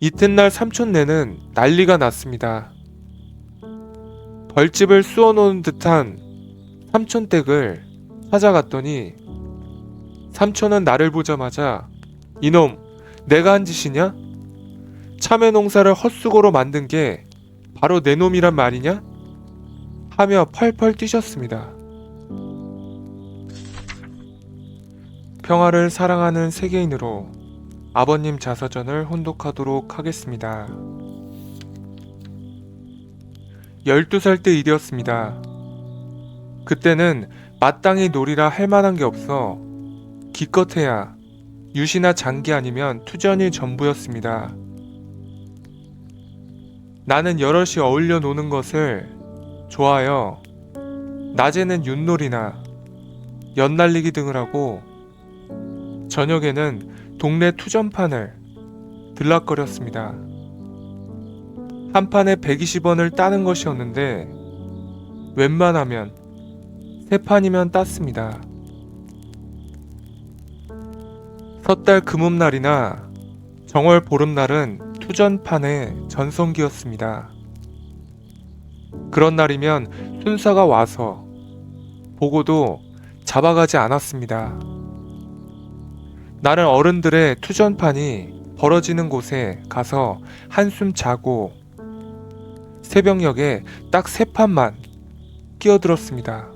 이튿날 삼촌네는 난리가 났습니다. 벌집을 쑤어놓은 듯한 삼촌 댁을 찾아갔더니 삼촌은 나를 보자마자 이놈 내가 한 짓이냐? 참외 농사를 헛수고로 만든 게 바로 내 놈이란 말이냐? 하며 펄펄 뛰셨습니다. 평화를 사랑하는 세계인으로 아버님 자서전을 혼독하도록 하겠습니다. 12살 때 일이었습니다. 그때는 마땅히 놀이라 할 만한 게 없어 기껏해야 유시나 장기 아니면 투전이 전부였습니다. 나는 여럿이 어울려 노는 것을 좋아하여 낮에는 윷놀이나 연날리기 등을 하고 저녁에는 동네 투전판을 들락거렸습니다. 한 판에 120원을 따는 것이었는데 웬만하면 세 판이면 땄습니다. 섣달 금음날이나 정월 보름날은 투전판의 전성기였습니다. 그런 날이면 순사가 와서 보고도 잡아가지 않았습니다. 나는 어른들의 투전판이 벌어지는 곳에 가서 한숨 자고 새벽녘에 딱 세 판만 끼어들었습니다.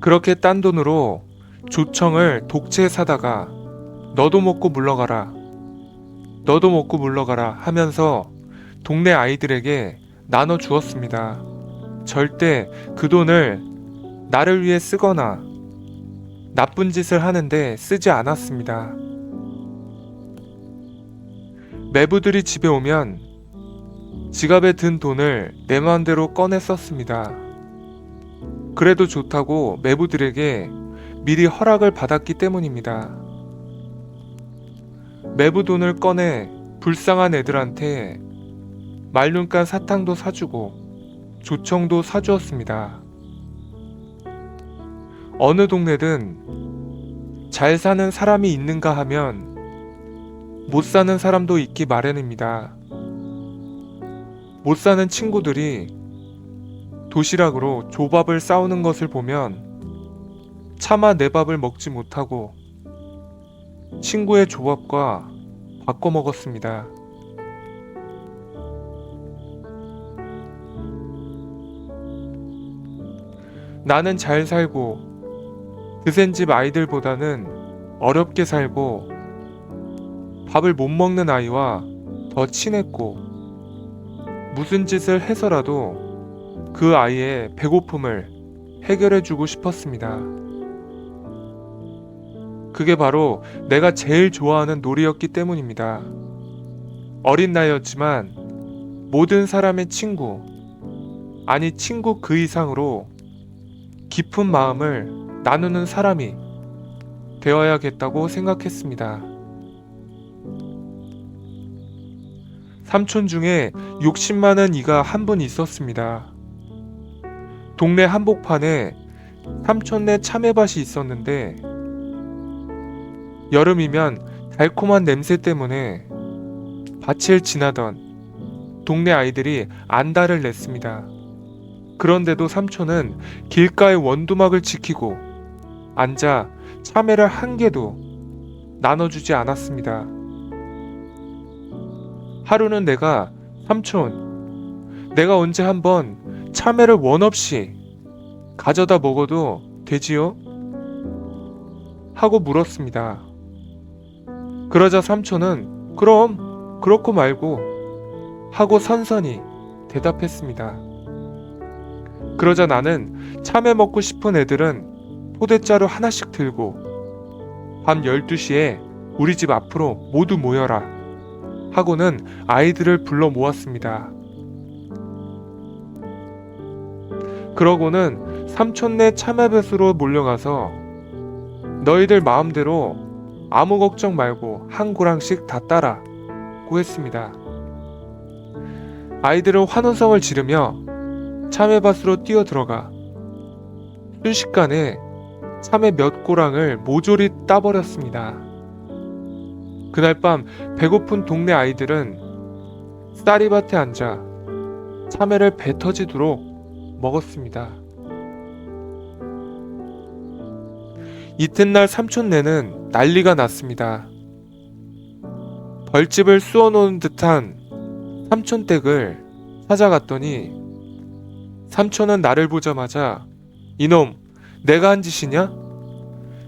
그렇게 딴 돈으로 조청을 독채 사다가 너도 먹고 물러가라. 너도 먹고 물러가라 하면서 동네 아이들에게 나눠 주었습니다. 절대 그 돈을 나를 위해 쓰거나 나쁜 짓을 하는데 쓰지 않았습니다. 매부들이 집에 오면 지갑에 든 돈을 내 마음대로 꺼내 썼습니다. 그래도 좋다고 매부들에게 미리 허락을 받았기 때문입니다. 매부 돈을 꺼내 불쌍한 애들한테 말눈간 사탕도 사주고 조청도 사주었습니다. 어느 동네든 잘 사는 사람이 있는가 하면 못 사는 사람도 있기 마련입니다. 못 사는 친구들이 도시락으로 조밥을 싸우는 것을 보면 차마 내 밥을 먹지 못하고 친구의 조밥과 바꿔 먹었습니다. 나는 잘 살고 드센 집 아이들보다는 어렵게 살고 밥을 못 먹는 아이와 더 친했고 무슨 짓을 해서라도 그 아이의 배고픔을 해결해 주고 싶었습니다. 그게 바로 내가 제일 좋아하는 놀이였기 때문입니다. 어린 나이였지만 모든 사람의 친구, 아니 친구 그 이상으로 깊은 마음을 나누는 사람이 되어야겠다고 생각했습니다. 삼촌 중에 욕심 많은 이가 한 분 있었습니다. 동네 한복판에 삼촌네 참외밭이 있었는데 여름이면 달콤한 냄새 때문에 밭을 지나던 동네 아이들이 안달을 냈습니다. 그런데도 삼촌은 길가의 원두막을 지키고 앉아 참외를 한 개도 나눠주지 않았습니다. 하루는 내가 삼촌, 내가 언제 한번 참외를 원 없이 가져다 먹어도 되지요? 하고 물었습니다. 그러자 삼촌은 그럼 그렇고 말고 하고 선선히 대답했습니다. 그러자 나는 참외 먹고 싶은 애들은 포대자루 하나씩 들고 밤 12시에 우리 집 앞으로 모두 모여라 하고는 아이들을 불러 모았습니다. 그러고는 삼촌네 참외밭으로 몰려가서 너희들 마음대로 아무 걱정 말고 한 고랑씩 다 따라 고 했습니다. 아이들은 환호성을 지르며 참외밭으로 뛰어 들어가 순식간에 참외 몇 고랑을 모조리 따버렸습니다. 그날 밤 배고픈 동네 아이들은 쌀이밭에 앉아 참외를 배 터지도록 먹었습니다. 이튿날 삼촌네는 난리가 났습니다. 벌집을 쑤어놓은 듯한 삼촌 댁을 찾아갔더니 삼촌은 나를 보자마자 이놈 내가 한 짓이냐?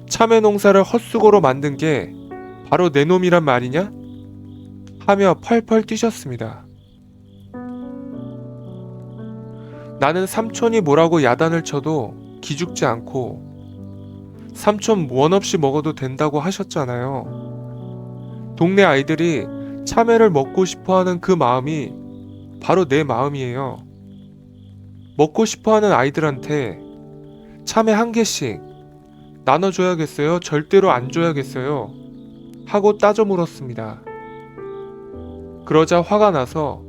참외 농사를 헛수고로 만든 게 바로 내 놈이란 말이냐? 하며 펄펄 뛰셨습니다. 나는 삼촌이 뭐라고 야단을 쳐도 기죽지 않고 삼촌 원 없이 먹어도 된다고 하셨잖아요. 동네 아이들이 참외를 먹고 싶어 하는 그 마음이 바로 내 마음이에요. 먹고 싶어 하는 아이들한테 참외 한 개씩 나눠줘야겠어요? 절대로 안 줘야겠어요? 하고 따져 물었습니다. 그러자 화가 나서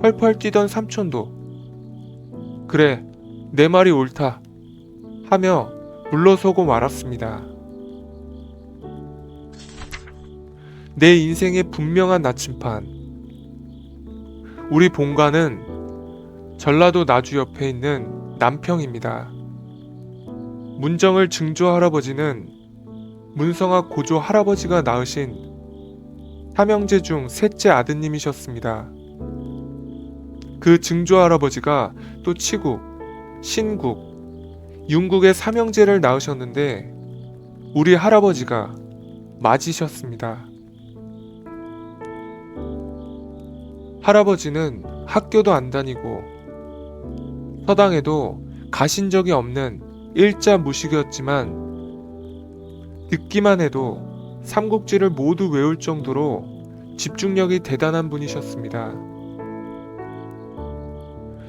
펄펄 뛰던 삼촌도 그래, 내 말이 옳다. 하며 물러서고 말았습니다. 내 인생의 분명한 나침판. 우리 본가는 전라도 나주 옆에 있는 남평입니다. 문정을 증조 할아버지는 문성학 고조 할아버지가 낳으신 삼형제 중 셋째 아드님이셨습니다. 그 증조 할아버지가 또 치국, 신국, 윤국의 삼형제를 낳으셨는데 우리 할아버지가 맞으셨습니다. 할아버지는 학교도 안 다니고 서당에도 가신 적이 없는 일자 무식이었지만 듣기만 해도 삼국지를 모두 외울 정도로 집중력이 대단한 분이셨습니다.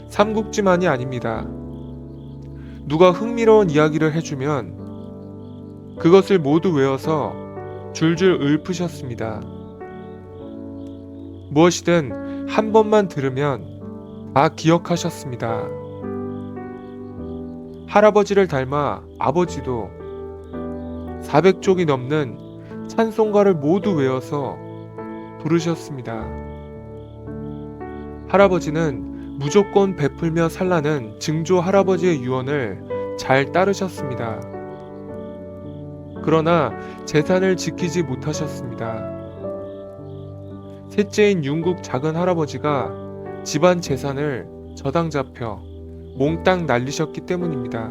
삼국지만이 아닙니다. 누가 흥미로운 이야기를 해주면 그것을 모두 외워서 줄줄 읊으셨습니다. 무엇이든 한 번만 들으면 다 기억하셨습니다. 할아버지를 닮아 아버지도 400쪽이 넘는 찬송가를 모두 외워서 부르셨습니다. 할아버지는 무조건 베풀며 살라는 증조 할아버지의 유언을 잘 따르셨습니다. 그러나 재산을 지키지 못하셨습니다. 셋째인 윤국 작은 할아버지가 집안 재산을 저당 잡혀 몽땅 날리셨기 때문입니다.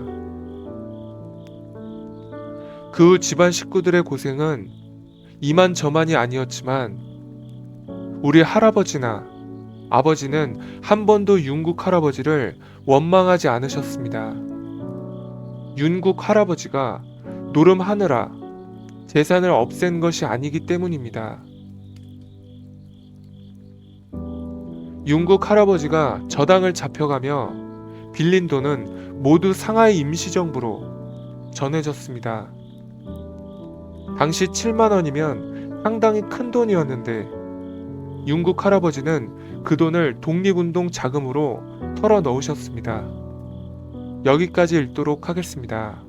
그 후 집안 식구들의 고생은 이만 저만이 아니었지만 우리 할아버지나 아버지는 한 번도 윤국 할아버지를 원망하지 않으셨습니다. 윤국 할아버지가 노름하느라 재산을 없앤 것이 아니기 때문입니다. 윤국 할아버지가 저당을 잡혀가며 빌린 돈은 모두 상하이 임시정부로 전해졌습니다. 당시 7만 원이면 상당히 큰 돈이었는데 윤국 할아버지는 그 돈을 독립운동 자금으로 털어 넣으셨습니다. 여기까지 읽도록 하겠습니다.